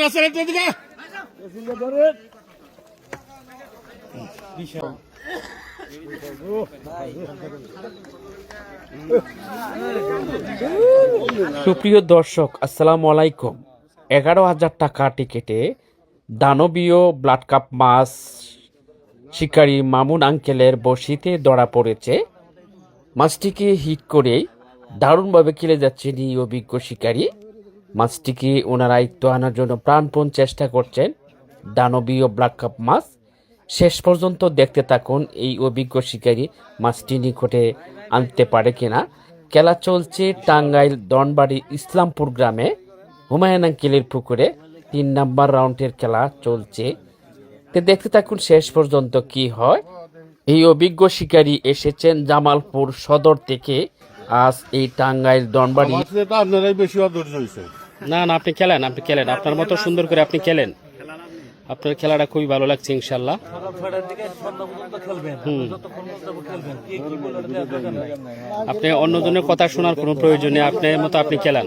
রাস্তার একটু দিকে সুপ্রিয় দর্শক আসসালামু আলাইকুম। এগারো হাজার টাকা টিকেটে দানবীয় ব্লাড কাপ মাছ শিকারী মামুন আঙ্কেলের বসিতে ধরা পড়েছে। মাছটিকে হিট করে দারুণভাবে খেলে যাচ্ছেন এই অভিজ্ঞ শিকারী। মাছটিকে ওনার আয়ত্ত আনার জন্য প্রাণপণ চেষ্টা করছেন দানবীয় ব্ল্যাক কাপ মাছ। শেষ পর্যন্ত দেখতে থাকুন এই অভিজ্ঞ শিকারী মাছটি নিকটে আনতে পারে কিনা। খেলা চলছে টাঙ্গাইল দনবাড়ি ইসলামপুর গ্রামে। হুমায়ুন আঙ্কেলের পুকুরে তিন নাম্বার রাউন্ডের খেলা চলছে। দেখতে থাকুন শেষ পর্যন্ত কি হয়। এই অভিজ্ঞ শিকারী এসেছেন জামালপুর সদর থেকে। আজ এই টাঙ্গাইল দনবাড়ি আপনারাই বেশি অধৈর্য হয়েছে। না না আপনি খেলেন আপনি খেলেন। আপনার মতো সুন্দর করে আপনি খেলেন। আপনার খেলাটা খুবই ভালো লাগছে ইনশাল্লাহ। আপনি অন্যজনের কথা শোনার কোনো প্রয়োজন নেই। আপনার মতো আপনি খেলেন।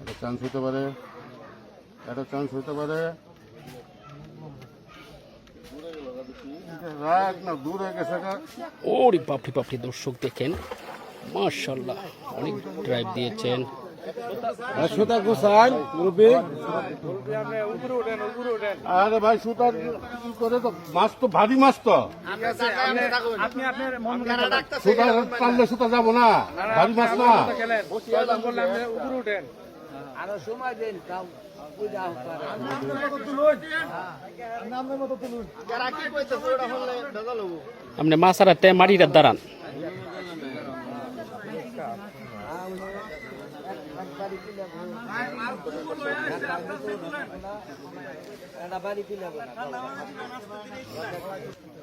একটা চান্স হতে পারে। একটা চান্স হতে পারে। ওরে বাপরি বাপরি, দর্শক দেখেন মার্শাল্লাহ অনেক ড্রাইভ দিয়েছেন। সুতা গোসান মুরব্বী। আরে ভাই সুতার কি করে তো মাছ তো ভারী মাছ তো। আপনি আপনার মন সুতা টানলে সুতা যাব না ভারী মাছ না। আপনি মাছারাতে মাটিটার দাঁড়ান। সুতা লাগবো এই সুতায় এই সুতায় সুতা খাড়া করা লাগবো আরে বাবা এত দাবানি খালি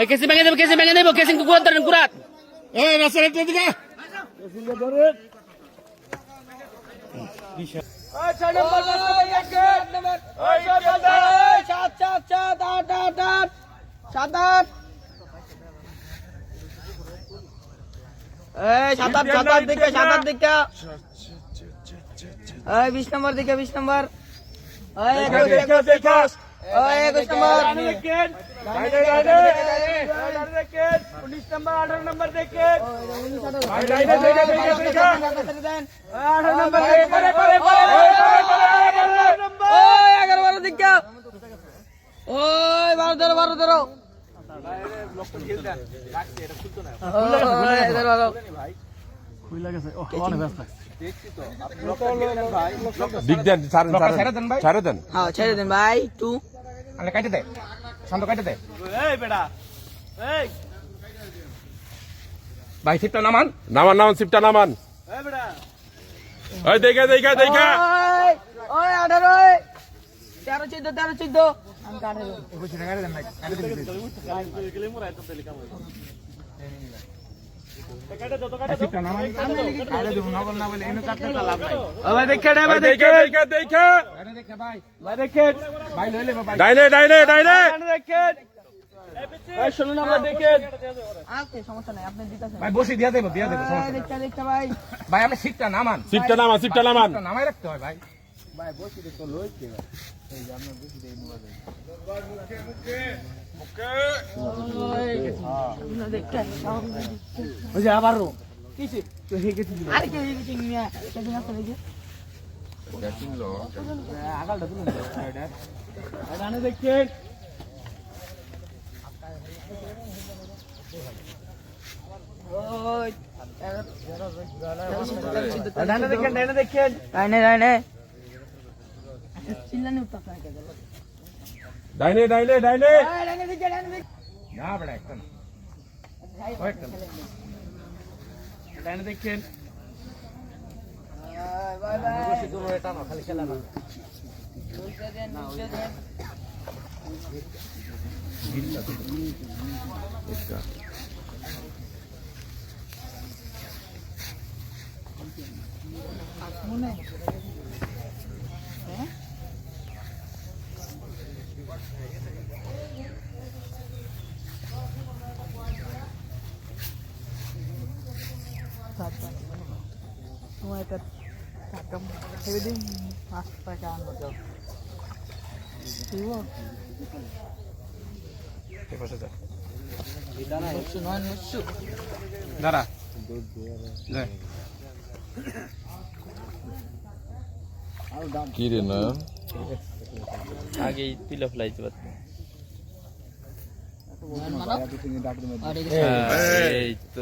কেসি ভেঙে দেবো কেসি ভেঙে দেবো কেসি কুকুর ধরেন কুরাত এই রাস্তার একটু দিকে বিশ নম্বর দিকে বিশ নম্বর একুশ নম্বর উনিশ নম্বর আঠারো নম্বর দেখে আঠারো নম্বর এগারো বারো দিকে ওই বারো তেরো বারো তেরো ওই এগারো বারো দিক দেন ছাড়েন ছাড়েন ছাড়ে দেন। হ্যাঁ ছেড়ে দেন ভাই কাটে দে। শান্ত কাটে ভাই সিপটা নামান। নামান নামান সিপটা নামান। ওই দেখে দেখা দেখা। ওই ওই আঠারো ওই। তেরো চোদ্দ তেরো চোদ্দ। আমি কাটে দেবো। ভাই দেখে দেখে। দেখে ডাইনে ডাইনে ডাইনে। এই শুনুন আমরা দেখেন আচ্ছা সমস্যা নাই আপনি দিতেছেন। ভাই। দেবো দিয়া দেবো সমস্যা নেই। দেখতে দেখতে ভাই ভাই আপনি সিটটা নামান সিটটা নামান সিটটা নামান সিটটা নামাই রাখতে হয় ভাই দেখতে ওই যে আবারও আরে কে এই কিছু নিয়ে সেদিন আসলে যে ডানে দেখেন ওই ডানে দেখেন ডানে দেখেন রাইনে রাইনে চিল্লানি উত্তর না কে গেল ডাইনে ডাইনে ডাইনে রাইনে দিকে রাইনে দিকে না বেটা একটা না ডানে দেখেন বাই বাই খালি খেলা না দেন দেন তোমার একটা টাকা ভেবে দিন পাঁচ টাকা আনবো যাও নশো নয় নশো দাঁড়া যাই। কি রে না আগেই তুলে ফেলাইতে পারতাম আর এই তো।